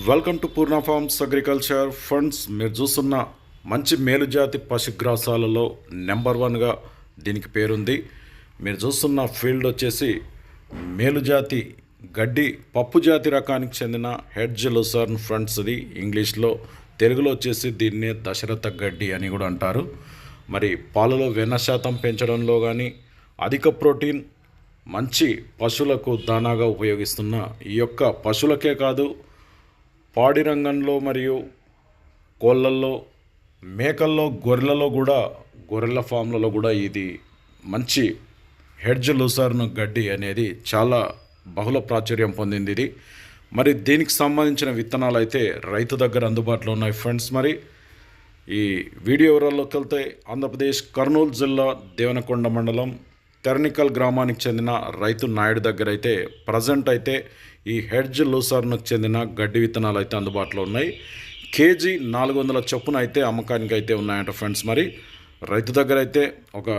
Welcome to Purna farms agriculture funds మీరు చూస్తున్న మంచి మేలుజాతి పశుగ్రాసాలలో నెంబర్ వన్గా దీనికి పేరుంది. మీరు చూస్తున్న ఫీల్డ్ వచ్చేసి మేలుజాతి గడ్డి పప్పు జాతి రకానికి చెందిన హెడ్జ్ జెలోసర్న్ ఫ్రంట్స్ ఇంగ్లీష్లో తెలుగులో వచ్చేసి దీన్నే దశరథ గడ్డి అని కూడా అంటారు. మరి పాలలో వెన్న శాతం పెంచడంలో కానీ అధిక ప్రోటీన్ మంచి పశువులకు దానాగా ఉపయోగిస్తున్న ఈ యొక్క పశువులకే కాదు పాడి రంగంలో మరియు కోళ్ళల్లో మేకల్లో గొర్రెలలో కూడా గొర్రెల ఫామ్లలో కూడా ఇది మంచి హెడ్జ్ లూసర్ను గడ్డి అనేది చాలా బహుళ ప్రాచుర్యం పొందింది ఇది. మరి దీనికి సంబంధించిన విత్తనాలు అయితే రైతు దగ్గర అందుబాటులో ఉన్నాయి ఫ్రెండ్స్. మరి ఈ వీడియో వివరాల్లోకి వెళ్తే ఆంధ్రప్రదేశ్ కర్నూలు జిల్లా దేవనకొండ మండలం టెర్నికల్ గ్రామానికి చెందిన రైతు నాయుడు దగ్గర అయితే ప్రజెంట్ అయితే ఈ హెడ్జ్ లూసర్నకు చెందిన గడ్డి విత్తనాలు అయితే అందుబాటులో ఉన్నాయి. కేజీ నాలుగు వందల చొప్పున అయితే అమ్మకానికి అయితే ఉన్నాయంట ఫ్రెండ్స్ మరి. రైతు దగ్గర అయితే ఒక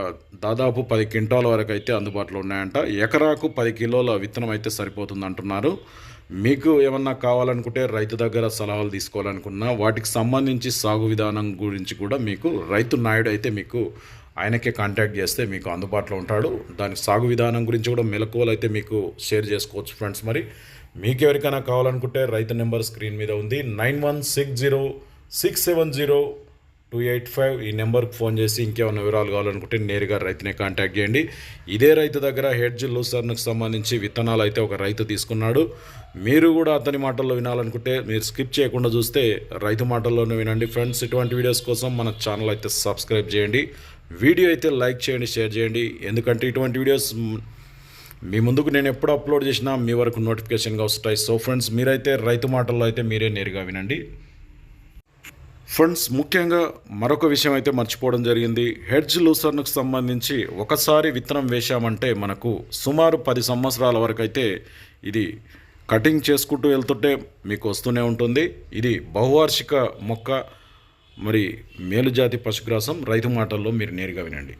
దాదాపు పది క్వింటాల వరకు అయితే అందుబాటులో ఉన్నాయంట. ఎకరాకు పది కిలోల విత్తనం అయితే సరిపోతుంది అంటున్నారు. మీకు ఏమన్నా కావాలనుకుంటే రైతు దగ్గర సలహాలు తీసుకోవాలనుకున్నా వాటికి సంబంధించి సాగు విధానం గురించి కూడా మీకు రైతు నాయుడు అయితే మీకు ఆయనకే కాంటాక్ట్ చేస్తే మీకు అందుబాటులో ఉంటాడు. దాని సాగు విధానం గురించి కూడా మెలకువలు అయితే మీకు షేర్ చేసుకోవచ్చు ఫ్రెండ్స్ మరి. మీకు ఎవరికైనా కావాలనుకుంటే రైతు నెంబర్ స్క్రీన్ మీద ఉంది. Nine one six zero six seven zero two eight five ఈ నెంబర్కి ఫోన్ చేసి ఇంకేమైనా వివరాలు కావాలనుకుంటే నేరుగా రైతునే కాంటాక్ట్ చేయండి. ఇదే రైతు దగ్గర హెడ్జ్ లూసర్నకు సంబంధించి విత్తనాలు అయితే ఒక రైతు తీసుకున్నాడు. మీరు కూడా అతని మాటల్లో వినాలనుకుంటే మీరు స్కిప్ చేయకుండా చూస్తే రైతు మాటల్లోనే వినండి. ఫ్రెండ్స్ ఇటువంటి వీడియోస్ కోసం మన ఛానల్ అయితే సబ్స్క్రైబ్ చేయండి. వీడియో అయితే లైక్ చేయండి షేర్ చేయండి. ఎందుకంటే ఇటువంటి వీడియోస్ మీ ముందుకు నేను ఎప్పుడు అప్లోడ్ చేసినా మీ వరకు నోటిఫికేషన్గా వస్తాయి. సో ఫ్రెండ్స్ మీరైతే రైతు మాటల్లో అయితే మీరే నేరుగా వినండి. ఫ్రెండ్స్ ముఖ్యంగా మరొక విషయం అయితే మర్చిపోవడం జరిగింది. హెడ్జ్ లూసర్నుకు సంబంధించి ఒకసారి విత్తనం వేశామంటే మనకు సుమారు పది సంవత్సరాల వరకు అయితే ఇది కటింగ్ చేసుకుంటూ వెళ్తుంటే మీకు వస్తూనే ఉంటుంది. ఇది బహువార్షిక మొక్క. మరి మేలుజాతి పశుగ్రాసం రైతు మాటల్లో మీరు నేరుగా వినండి.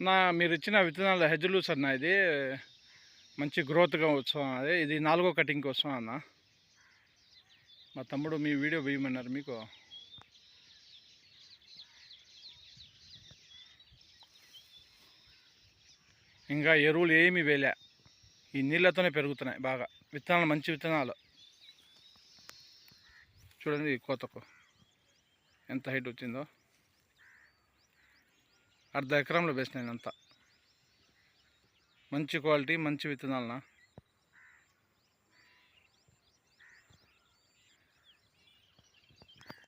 నా మీరు ఇచ్చిన విత్తనాలు హెజ్జులు సార్ నా ఇది. మంచి గ్రోత్గా ఉత్సవం అదే. ఇది నాలుగో కటింగ్ కోసం అన్న. మా తమ్ముడు మీ వీడియో వేయమన్నారు మీకు. ఇంకా ఎరువులు ఏమీ వేయలే. ఈ నీళ్ళతోనే పెరుగుతున్నాయి బాగా. విత్తనాలు మంచి విత్తనాలు. చూడండి కోతకు. ఎంత హైట్ వచ్చిందో. అర్ధ ఎకరంలో వేసినాను అంతా. మంచి క్వాలిటీ మంచి విత్తనాలనా?